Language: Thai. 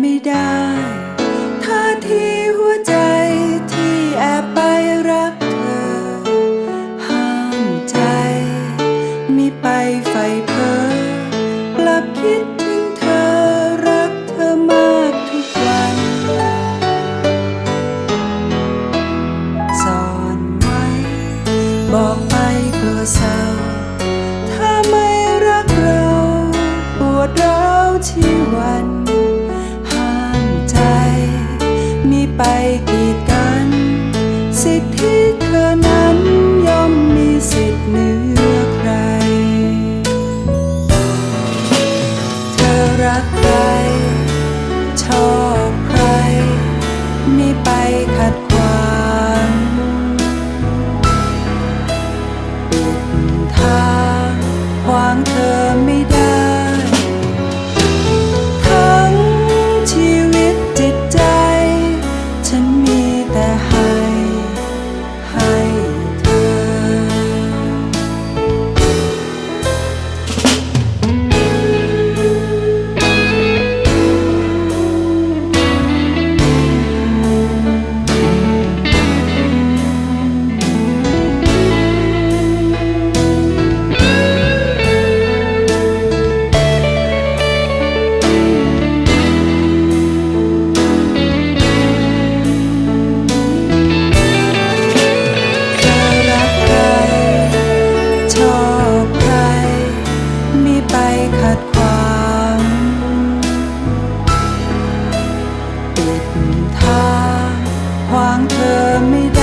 ไม่ได้ท่าที่หัวใจที่แอบไปรักเธอ ห้ามใจมิไปไฟเพ้อกลับคิดถึงเธอรักเธอมากทุกวันซ่อนไว้ บอกไปกลัวเศร้า ธ ผิดทางขวางเธอไม่